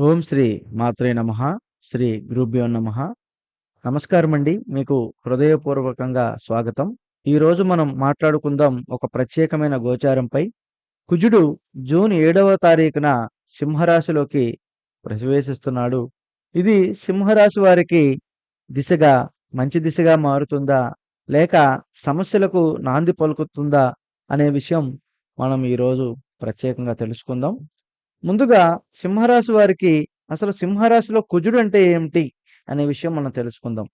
ఓం శ్రీ మాత్రే నమ శ్రీ గురుభ్యో నమ. నమస్కారం అండి మీకు హృదయపూర్వకంగా స్వాగతం. ఈరోజు మనం మాట్లాడుకుందాం ఒక ప్రత్యేకమైన గోచారంపై. కుజుడు జూన్ ఏడవ తారీఖున సింహరాశిలోకి ప్రవేశిస్తున్నాడు. ఇది సింహరాశి వారికి దిశగా మంచి దిశగా మారుతుందా లేక సమస్యలకు నాంది పలుకుతుందా అనే విషయం మనం ఈరోజు ప్రత్యేకంగా తెలుసుకుందాం. ముందుగా సింహరాశి వారికి అసలు సింహరాశిలో కుజుడు అంటే ఏమిటి అనే విషయం మనం తెలుసుకుందాం.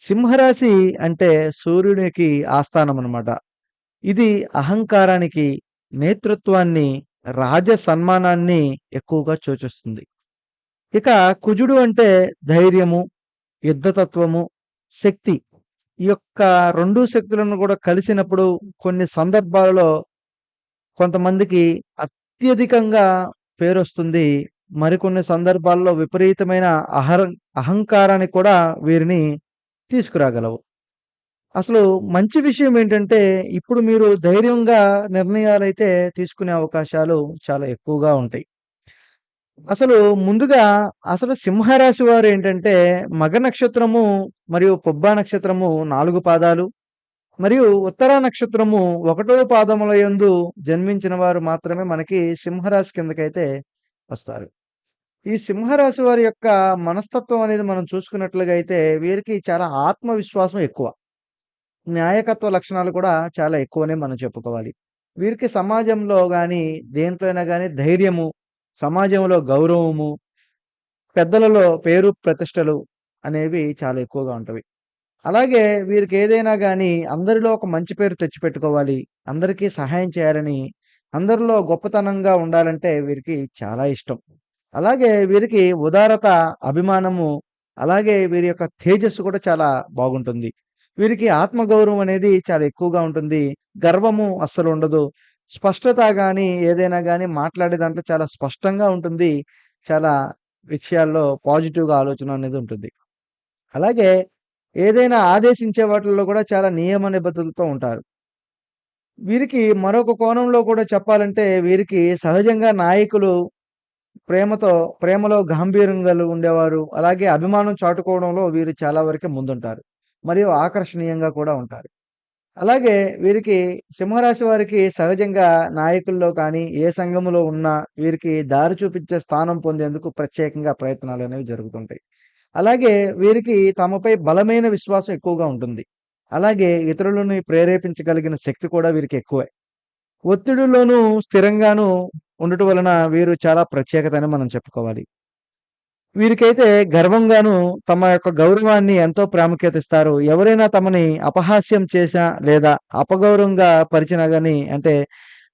సింహరాశి అంటే సూర్యునికి ఆస్థానం అన్నమాట. ఇది అహంకారానికి నేతృత్వాన్ని రాజ సన్మానాన్ని ఎక్కువగా సూచిస్తుంది. ఇక కుజుడు అంటే ధైర్యము యుద్ధతత్వము శక్తి. ఈ యొక్క రెండు శక్తులను కూడా కలిసినప్పుడు కొన్ని సందర్భాలలో కొంతమందికి అత్యధికంగా పేరు వస్తుంది మరికొన్ని సందర్భాల్లో విపరీతమైన అహర అహంకారాన్ని కూడా వీరిని తీసుకురాగలవు. అసలు మంచి విషయం ఏంటంటే ఇప్పుడు మీరు ధైర్యంగా నిర్ణయాలైతే తీసుకునే అవకాశాలు చాలా ఎక్కువగా ఉంటాయి. అసలు ముందుగా అసలు సింహరాశి వారు ఏంటంటే మగ నక్షత్రము మరియు పొబ్బా నక్షత్రము నాలుగు పాదాలు మరియు ఉత్తర నక్షత్రము ఒకటో పాదముల యందు జన్మించిన వారు మాత్రమే మనకి సింహరాశి కిందకైతే వస్తారు. ఈ సింహరాశి వారి యొక్క మనస్తత్వం అనేది మనం చూసుకున్నట్లుగా అయితే వీరికి చాలా ఆత్మవిశ్వాసం ఎక్కువ. న్యాయకత్వ లక్షణాలు కూడా చాలా ఎక్కువనే మనం చెప్పుకోవాలి. వీరికి సమాజంలో కానీ దేంట్లోనైనా కానీ ధైర్యము సమాజంలో గౌరవము పెద్దలలో పేరు ప్రతిష్టలు అనేవి చాలా ఎక్కువగా ఉంటవి. అలాగే వీరికి ఏదైనా కానీ అందరిలో ఒక మంచి పేరు తెచ్చిపెట్టుకోవాలి అందరికీ సహాయం చేయాలని అందరిలో గొప్పతనంగా ఉండాలంటే వీరికి చాలా ఇష్టం. అలాగే వీరికి ఉదారత అభిమానము అలాగే వీరి యొక్క తేజస్సు కూడా చాలా బాగుంటుంది. వీరికి ఆత్మగౌరవం అనేది చాలా ఎక్కువగా ఉంటుంది. గర్వము అస్సలు ఉండదు. స్పష్టత కానీ ఏదైనా కానీ మాట్లాడే దాంట్లో చాలా స్పష్టంగా ఉంటుంది. చాలా విషయాల్లో పాజిటివ్గా ఆలోచన అనేది ఉంటుంది. అలాగే ఏదైనా ఆదేశించే వాటిల్లో కూడా చాలా నియమ నిబద్ధతలతో ఉంటారు. వీరికి మరొక కోణంలో కూడా చెప్పాలంటే వీరికి సహజంగా నాయకులు ప్రేమతో ప్రేమలో గాంభీర్యంగా ఉండేవారు. అలాగే అభిమానం చాటుకోవడంలో వీరు చాలా వరకు ముందుంటారు. మరియు ఆకర్షణీయంగా కూడా ఉంటారు. అలాగే వీరికి సింహరాశి వారికి సహజంగా నాయకుల్లో కానీ ఏ సంఘములో ఉన్నా వీరికి దారి చూపించే స్థానం పొందేందుకు ప్రత్యేకంగా ప్రయత్నాలు అనేవి జరుగుతుంటాయి. అలాగే వీరికి తమపై బలమైన విశ్వాసం ఎక్కువగా ఉంటుంది. అలాగే ఇతరులను ప్రేరేపించగలిగిన శక్తి కూడా వీరికి ఎక్కువే. ఒత్తిడిలోనూ స్థిరంగానూ ఉండటం వలన వీరు చాలా ప్రత్యేకత అని మనం చెప్పుకోవాలి. వీరికైతే గర్వంగాను తమ యొక్క గౌరవాన్ని ఎంతో ప్రాముఖ్యత ఇస్తారు ఎవరైనా తమని అపహాస్యం చేసినా లేదా అపగౌరవంగా పరిచినా గాని అంటే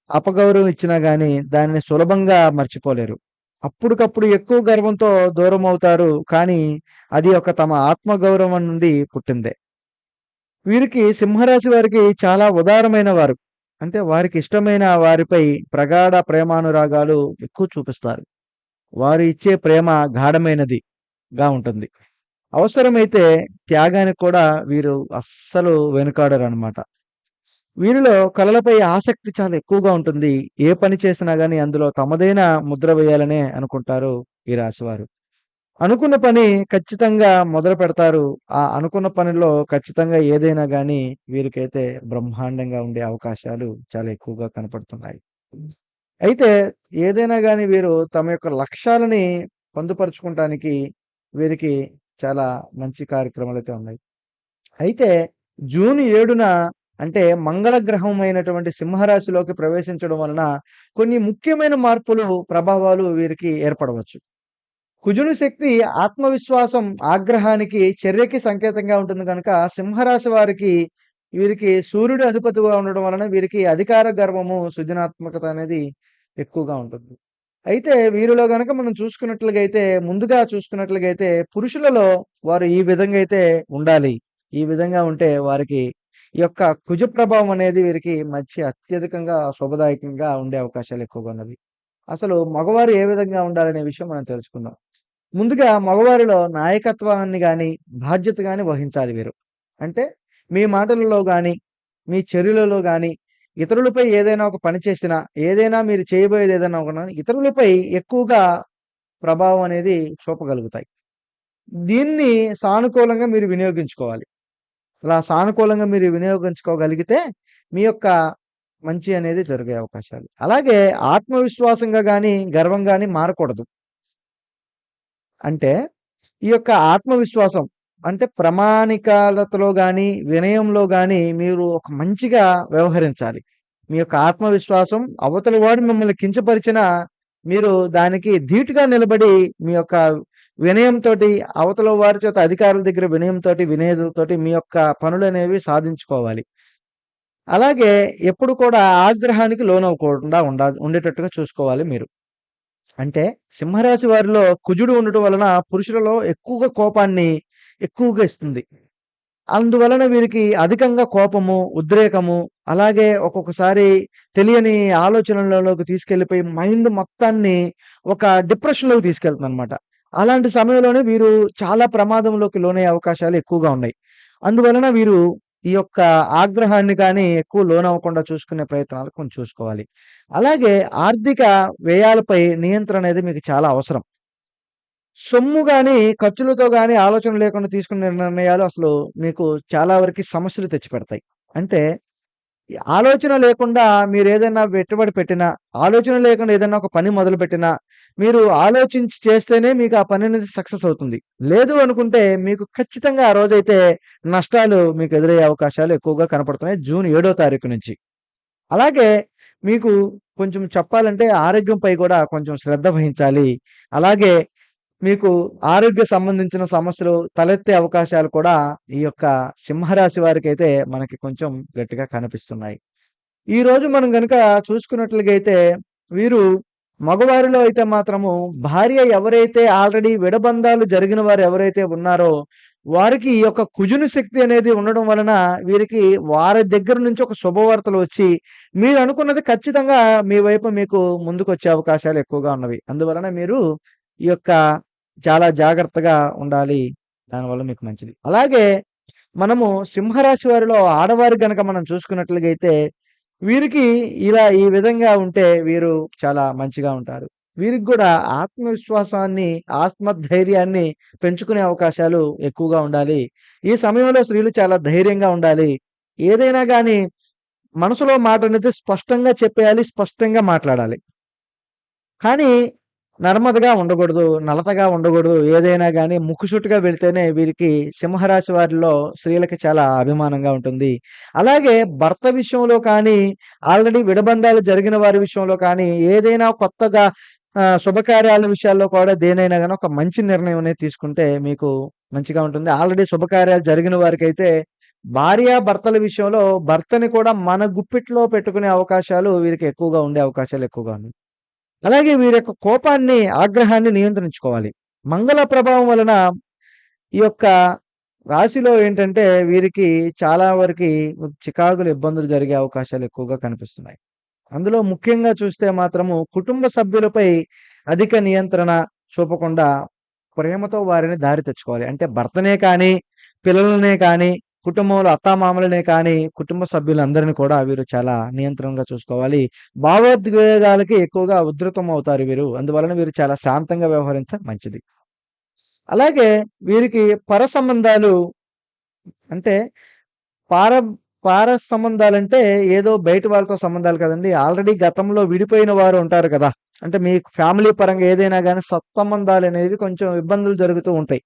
అపగౌరవం ఇచ్చినా గాని దానిని సులభంగా మర్చిపోలేరు. అప్పటికప్పుడు ఎక్కువ గర్వంతో దూరం అవుతారు కానీ అది ఒక తమ ఆత్మగౌరవం నుండి పుట్టిందే. వీరికి సింహరాశి వారికి చాలా ఉదారమైన వారు. అంటే వారికి ఇష్టమైన వారిపై ప్రగాఢ ప్రేమానురాగాలు ఎక్కువ చూపిస్తారు. వారు ఇచ్చే ప్రేమ గాఢమైనదిగా ఉంటుంది. అవసరమైతే త్యాగానికి కూడా వీరు అస్సలు వెనుకాడరు అనమాట వీరిలో కళలపై ఆసక్తి చాలా ఎక్కువగా ఉంటుంది. ఏ పని చేసినా గానీ అందులో తమదైన ముద్ర వేయాలనే అనుకుంటారు ఈ రాశివారు. అనుకున్న పని ఖచ్చితంగా మొదలు పెడతారు. ఆ అనుకున్న పనిలో ఖచ్చితంగా ఏదైనా గానీ వీరికైతే బ్రహ్మాండంగా ఉండే అవకాశాలు చాలా ఎక్కువగా కనపడుతున్నాయి. అయితే ఏదైనా గానీ వీరు తమ యొక్క లక్ష్యాలని పొందుపరుచుకుంటానికి వీరికి చాలా మంచి కార్యక్రమాలు అయితే ఉన్నాయి. అయితే జూన్ ఏడున అంటే మంగళ గ్రహం అయినటువంటి సింహరాశిలోకి ప్రవేశించడం వలన కొన్ని ముఖ్యమైన మార్పులు ప్రభావాలు వీరికి ఏర్పడవచ్చు. కుజుని శక్తి ఆత్మవిశ్వాసం ఆగ్రహానికి చర్యకి సంకేతంగా ఉంటుంది కనుక సింహరాశి వారికి వీరికి సూర్యుడు అధిపతిగా ఉండడం వలన వీరికి అధికార గర్వము సృజనాత్మకత అనేది ఎక్కువగా ఉంటుంది. అయితే వీరిలో గనక మనం చూసుకున్నట్లుగా అయితే ముందుగా చూసుకున్నట్లుగైతే పురుషులలో వారు ఈ విధంగా అయితే ఉండాలి. ఈ విధంగా ఉంటే వారికి యొక్క కుజ ప్రభావం అనేది వీరికి మంచి అత్యధికంగా శుభదాయకంగా ఉండే అవకాశాలు ఎక్కువగా ఉన్నవి అసలు మగవారు ఏ విధంగా ఉండాలనే విషయం మనం తెలుసుకుందాం ముందుగా మగవారిలో నాయకత్వాన్ని కానీ బాధ్యత కానీ వహించాలి వీరు అంటే మీ మాటలలో కానీ మీ చర్యలలో కానీ ఇతరులపై ఏదైనా ఒక పని చేసినా ఏదైనా మీరు చేయబోయేది ఏదైనా ఒక ఇతరులపై ఎక్కువగా ప్రభావం అనేది చూపగలుగుతాయి. దీన్ని సానుకూలంగా మీరు వినియోగించుకోవాలి. ఇలా సానుకూలంగా మీరు వినియోగించుకోగలిగితే మీ యొక్క మంచి అనేది జరిగే అవకాశాలు. అలాగే ఆత్మవిశ్వాసంగా కానీ గర్వం కానీ మారకూడదు. అంటే ఈ యొక్క ఆత్మవిశ్వాసం అంటే ప్రమాణికాలతలో కానీ వినయంలో కానీ మీరు ఒక మంచిగా వ్యవహరించాలి. మీ యొక్క ఆత్మవిశ్వాసం అవతలి వాడు మిమ్మల్ని కించపరిచినా మీరు దానికి ధీటుగా నిలబడి మీ యొక్క వినయంతోటి అవతల వారి చేత అధికారుల దగ్గర వినయంతో వినేయతోటి మీ యొక్క పనులు అనేవి సాధించుకోవాలి. అలాగే ఎప్పుడు కూడా ఆగ్రహానికి లోనవ్వకుండా ఉండా ఉండేటట్టుగా చూసుకోవాలి మీరు. అంటే సింహరాశి వారిలో కుజుడు ఉండటం వలన పురుషులలో ఎక్కువగా కోపాన్ని ఎక్కువగా ఇస్తుంది. అందువలన వీరికి అధికంగా కోపము, ఉద్రేకము అలాగే ఒక్కొక్కసారి తెలియని ఆలోచనలలోకి తీసుకెళ్ళిపోయి మైండ్ మొత్తాన్ని ఒక డిప్రెషన్‌లోకి తీసుకెళ్తుంది అనమాట అలాంటి సమయంలోనే వీరు చాలా ప్రమాదంలోకి లోనయ్యే అవకాశాలు ఎక్కువగా ఉన్నాయి. అందువలన వీరు ఈ యొక్క ఆగ్రహాన్ని కానీ ఎక్కువ లోనవ్వకుండా చూసుకునే ప్రయత్నాలు కొంచెం చూసుకోవాలి. అలాగే ఆర్థిక వ్యయాలపై నియంత్రణ అనేది మీకు చాలా అవసరం. సొమ్ము కానీ ఖర్చులతో కానీ ఆలోచన లేకుండా తీసుకునే నిర్ణయాలు అసలు మీకు చాలా వరకు సమస్యలు తెచ్చిపెడతాయి. అంటే ఆలోచన లేకుండా మీరు ఏదైనా పెట్టుబడి పెట్టినా, ఆలోచన లేకుండా ఏదైనా ఒక పని మొదలుపెట్టినా, మీరు ఆలోచించి చేస్తేనే మీకు ఆ పని అనేది సక్సెస్ అవుతుంది. లేదు అనుకుంటే మీకు ఖచ్చితంగా ఆ రోజైతే నష్టాలు మీకు ఎదురయ్యే అవకాశాలు ఎక్కువగా కనపడుతున్నాయి జూన్ ఏడో తారీఖు నుంచి. అలాగే మీకు కొంచెం చెప్పాలంటే ఆరోగ్యంపై కూడా కొంచెం శ్రద్ధ వహించాలి. అలాగే మీకు ఆరోగ్య సంబంధించిన సమస్యలు తలెత్తే అవకాశాలు కూడా ఈ యొక్క సింహరాశి వారికి అయితే మనకి కొంచెం గట్టిగా కనిపిస్తున్నాయి. ఈ రోజు మనం గనుక చూసుకున్నట్లుగైతే వీరు మగవారిలో అయితే మాత్రము భార్య ఎవరైతే ఆల్రెడీ విడబంధాలు జరిగిన వారు ఎవరైతే ఉన్నారో వారికి ఈ యొక్క కుజుని శక్తి అనేది ఉండడం వలన వీరికి వారి దగ్గర నుంచి ఒక శుభవార్తలు వచ్చి మీరు అనుకున్నది ఖచ్చితంగా మీ వైపు మీకు ముందుకొచ్చే అవకాశాలు ఎక్కువగా ఉన్నవి. అందువలన మీరు ఈ యొక్క చాలా జాగ్రత్తగా ఉండాలి. దానివల్ల మీకు మంచిది. అలాగే మనము సింహరాశి వారిలో ఆడవారు గనక మనం చూసుకున్నట్లుగైతే వీరికి ఇలా ఈ విధంగా ఉంటే వీరు చాలా మంచిగా ఉంటారు. వీరికి కూడా ఆత్మవిశ్వాసాన్ని, ఆత్మధైర్యాన్ని పెంచుకునే అవకాశాలు ఎక్కువగా ఉండాలి. ఈ సమయంలో స్త్రీలు చాలా ధైర్యంగా ఉండాలి. ఏదైనా కానీ మనసులో మాట అనేది స్పష్టంగా చెప్పేయాలి. స్పష్టంగా మాట్లాడాలి. కానీ నర్మదగా ఉండకూడదు. నలతగా ఉండకూడదు. ఏదైనా కానీ ముక్కుసూటిగా వెళితేనే వీరికి సింహరాశి వారిలో స్త్రీలకి చాలా అభిమానంగా ఉంటుంది. అలాగే భర్త విషయంలో కానీ, ఆల్రెడీ విడబంధాలు జరిగిన వారి విషయంలో కానీ, ఏదైనా కొత్తగా శుభకార్యాల విషయాల్లో కూడా దేనైనా కానీ ఒక మంచి నిర్ణయం అనేది తీసుకుంటే మీకు మంచిగా ఉంటుంది. ఆల్రెడీ శుభకార్యాలు జరిగిన వారికి అయితే భార్య భర్తల విషయంలో భర్తని కూడా మన గుప్పిట్లో పెట్టుకునే అవకాశాలు వీరికి ఎక్కువగా ఉండే అవకాశాలు ఎక్కువగా ఉన్నాయి. అలాగే వీరి యొక్క కోపాన్ని, ఆగ్రహాన్ని నియంత్రించుకోవాలి. మంగళ ప్రభావం వలన ఈ యొక్క రాశిలో ఏంటంటే వీరికి చాలా వరకి చికాకులు, ఇబ్బందులు జరిగే అవకాశాలు ఎక్కువగా కనిపిస్తున్నాయి. అందులో ముఖ్యంగా చూస్తే మాత్రము కుటుంబ సభ్యులపై అధిక నియంత్రణ చూపకుండా ప్రేమతో వారిని దారి తెచ్చుకోవాలి. అంటే భర్తనే కానీ, పిల్లలనే కానీ, కుటుంబంలో అత్తామామలనే కానీ, కుటుంబ సభ్యులందరినీ కూడా వీరు చాలా నియంత్రణగా చూసుకోవాలి. భావోద్వేగాలకి ఎక్కువగా ఉధృతం అవుతారు వీరు. అందువలన వీరు చాలా శాంతంగా వ్యవహరించడం మంచిది. అలాగే వీరికి పర సంబంధాలు అంటే పార పార సంబంధాలంటే ఏదో బయట వాళ్ళతో సంబంధాలు కదండి ఆల్రెడీ గతంలో విడిపోయిన వారు ఉంటారు కదా! అంటే మీ ఫ్యామిలీ పరంగా ఏదైనా కానీ సత్సంబంధాలు అనేవి కొంచెం ఇబ్బందులు జరుగుతూ ఉంటాయి.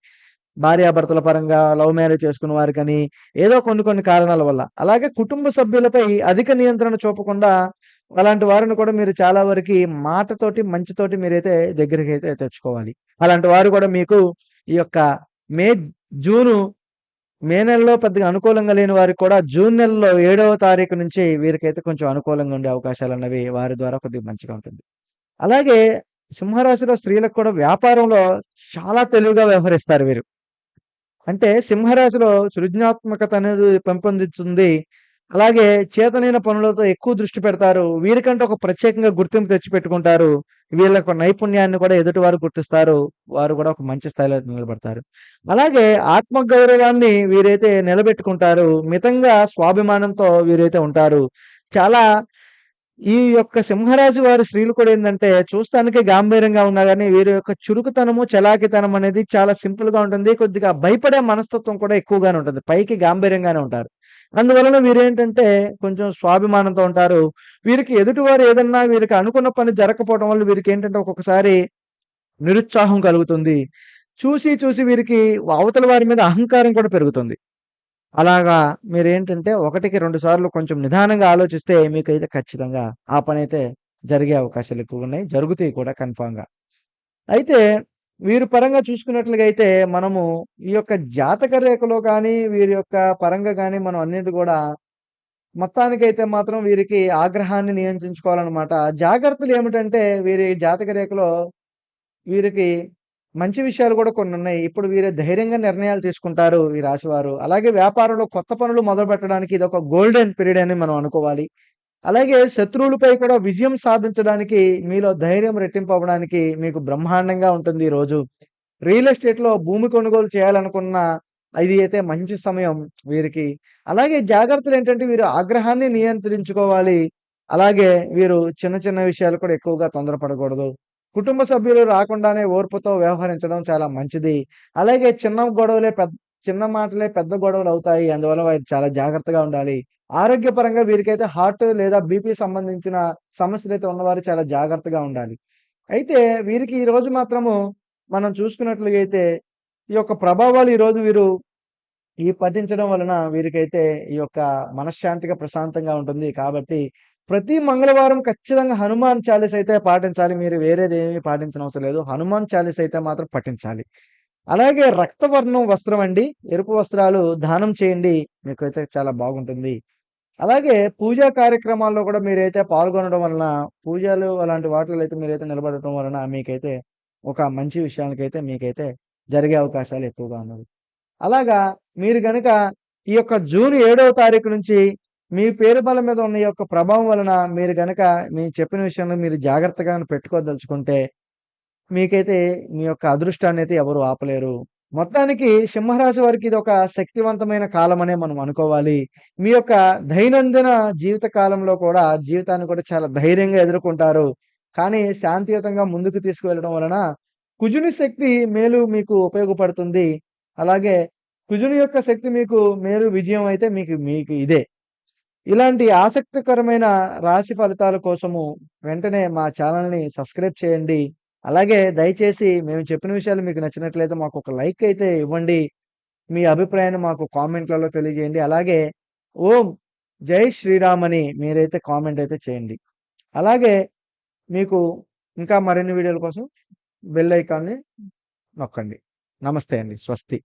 భార్యాభర్తల పరంగా లవ్ మ్యారేజ్ చేసుకున్న వారికని ఏదో కొన్ని కొన్ని కారణాల వల్ల. అలాగే కుటుంబ సభ్యులపై అధిక నియంత్రణ చూపకుండా అలాంటి వారిని కూడా మీరు చాలా వరకి మాటతోటి, మంచితోటి మీరైతే అయితే తెచ్చుకోవాలి. అలాంటి వారు కూడా మీకు ఈ యొక్క మే, జూను మే నెలలో పెద్దగా అనుకూలంగా లేని వారికి కూడా జూన్ నెలలో ఏడవ తారీఖు నుంచి వీరికైతే కొంచెం అనుకూలంగా ఉండే అవకాశాలు అన్నవి వారి ద్వారా కొద్దిగా మంచిగా ఉంటుంది. అలాగే సింహరాశిలో స్త్రీలకు కూడా వ్యాపారంలో చాలా తెలివిగా వ్యవహరిస్తారు వీరు. అంటే సింహరాశిలో సృజనాత్మకత అనేది పెంపొందిస్తుంది. అలాగే చేతనైన పనులతో ఎక్కువ దృష్టి పెడతారు. వీరికంటే ఒక ప్రత్యేకంగా గుర్తింపు తెచ్చిపెట్టుకుంటారు. వీళ్ళ యొక్క నైపుణ్యాన్ని కూడా ఎదుటివారు గుర్తిస్తారు. వారు కూడా ఒక మంచి స్థాయిలో నిలబడతారు. అలాగే ఆత్మగౌరవాన్ని వీరైతే నిలబెట్టుకుంటారు. మితంగా స్వాభిమానంతో వీరైతే ఉంటారు. చాలా ఈ యొక్క సింహరాశి వారి స్త్రీలు కూడా ఏంటంటే చూస్తానికి గాంభీర్యంగా ఉన్నా కానీ వీరి యొక్క చురుకుతనము, చలాకితనం అనేది చాలా సింపుల్‌గా ఉంటుంది. కొద్దిగా భయపడే మనస్తత్వం కూడా ఎక్కువగానే ఉంటుంది. పైకి గాంభీర్యంగానే ఉంటారు. అందువలన వీరేంటంటే కొంచెం స్వాభిమానంతో ఉంటారు. వీరికి ఎదుటివారు ఏదన్నా వీరికి అనుకున్న పని జరగకపోవడం వల్ల వీరికేంటంటే ఒక్కొక్కసారి నిరుత్సాహం కలుగుతుంది. చూసి చూసి వీరికి అవతల వారి మీద అహంకారం కూడా పెరుగుతుంది. అలాగా మీరేంటంటే ఒకటికి రెండు సార్లు కొంచెం నిదానంగా ఆలోచిస్తే మీకైతే ఖచ్చితంగా ఆ పనైతే జరిగే అవకాశాలు ఎక్కువ ఉన్నాయి. జరుగుతాయి కూడా కన్ఫామ్గా. అయితే వీరి పరంగా చూసుకున్నట్లుగా అయితే మనము ఈ యొక్క జాతక రేఖలో కానీ వీరి యొక్క పరంగా కానీ మనం అన్నిటి కూడా మొత్తానికైతే మాత్రం వీరికి ఆగ్రహాన్ని నియంత్రించుకోవాలన్నమాట. జాగ్రత్తలు ఏమిటంటే వీరి జాతక రేఖలో వీరికి మంచి విషయాలు కూడా కొన్ని ఉన్నాయి ఇప్పుడు వీరు ధైర్యంగా నిర్ణయాలు తీసుకుంటారు ఈ రాశివారు. అలాగే వ్యాపారంలో కొత్త పనులు మొదలుపెట్టడానికి ఇదొక గోల్డెన్ పీరియడ్ అని మనం అనుకోవాలి. అలాగే శత్రువులపై కూడా విజయం సాధించడానికి మీలో ధైర్యం రెట్టింపు అవ్వడానికి మీకు బ్రహ్మాండంగా ఉంటుంది ఈ రోజు. రియల్ ఎస్టేట్‌లో భూమి కొనుగోలు చేయాలనుకున్న ఇది అయితే మంచి సమయం వీరికి. అలాగే జాగ్రత్తలు ఏంటంటే వీరు ఆగ్రహాన్ని నియంత్రించుకోవాలి. అలాగే వీరు చిన్న చిన్న విషయాలు కూడా ఎక్కువగా తొందరపడకూడదు. కుటుంబ సభ్యులు రాకుండానే ఓర్పుతో వ్యవహరించడం చాలా మంచిది. అలాగే చిన్న గొడవలే పెద్ద చిన్న మాటలే పెద్ద గొడవలు అవుతాయి అందువల్ల వారు చాలా జాగ్రత్తగా ఉండాలి. ఆరోగ్యపరంగా వీరికైతే హార్ట్ లేదా బీపీ సంబంధించిన సమస్యలు అయితే ఉన్నవారు చాలా జాగ్రత్తగా ఉండాలి. అయితే వీరికి ఈ రోజు మాత్రము మనం చూసుకున్నట్లుగా అయితే ఈ యొక్క ప్రభావాలు ఈరోజు వీరు ఈ పఠించడం వలన వీరికైతే ఈ యొక్క మనశ్శాంతిగా, ప్రశాంతంగా ఉంటుంది. కాబట్టి ప్రతి మంగళవారం ఖచ్చితంగా హనుమాన్ చాలీస్ అయితే పాటించాలి. మీరు వేరేదేమీ పాటించనవసరం లేదు. హనుమాన్ చాలీస్ అయితే మాత్రం పఠించాలి. అలాగే రక్తవర్ణం వస్త్రం అండి. ఎరుపు వస్త్రాలు దానం చేయండి. మీకైతే చాలా బాగుంటుంది. అలాగే పూజా కార్యక్రమాల్లో కూడా మీరైతే పాల్గొనడం వలన పూజలు అలాంటి వాటిల్లో అయితే మీరైతే నిలబడటం వలన మీకైతే ఒక మంచి విషయానికైతే మీకైతే జరిగే అవకాశాలు ఎక్కువగా ఉన్నది అలాగా మీరు గనక ఈ యొక్క జూన్ ఏడవ తారీఖు నుంచి మీ పేరు బలం మీద ఉన్న యొక్క ప్రభావం వలన మీరు గనక మీ చెప్పిన విషయంలో మీరు జాగ్రత్తగా పెట్టుకోదలుచుకుంటే మీకైతే మీ యొక్క అదృష్టాన్ని అయితే ఎవరు ఆపలేరు. మొత్తానికి సింహరాశి వారికి ఇది ఒక శక్తివంతమైన కాలమనే మనం అనుకోవాలి. మీ యొక్క దైనందిన జీవిత కాలంలో కూడా జీవితాన్ని కూడా చాలా ధైర్యంగా ఎదుర్కొంటారు. కానీ శాంతియుతంగా ముందుకు తీసుకువెళ్ళడం వలన కుజుని శక్తి మేలు మీకు ఉపయోగపడుతుంది. అలాగే కుజుని యొక్క శక్తి మీకు మేలు విజయం అయితే మీకు మీకు ఇదే. ఇలాంటి ఆసక్తికరమైన రాశి ఫలితాల కోసము వెంటనే మా ఛానల్ని సబ్స్క్రైబ్ చేయండి. అలాగే దయచేసి మేము చెప్పిన విషయాలు మీకు నచ్చినట్లయితే మాకు ఒక లైక్ అయితే ఇవ్వండి. మీ అభిప్రాయాన్ని మాకు కామెంట్‌లలో తెలియజేయండి. అలాగే ఓం జై శ్రీరామ్ అని మీరైతే కామెంట్ అయితే చేయండి. అలాగే మీకు ఇంకా మరిన్ని వీడియోల కోసం బెల్ ఐకాన్‌ని నొక్కండి. నమస్తే అండి. స్వస్తి.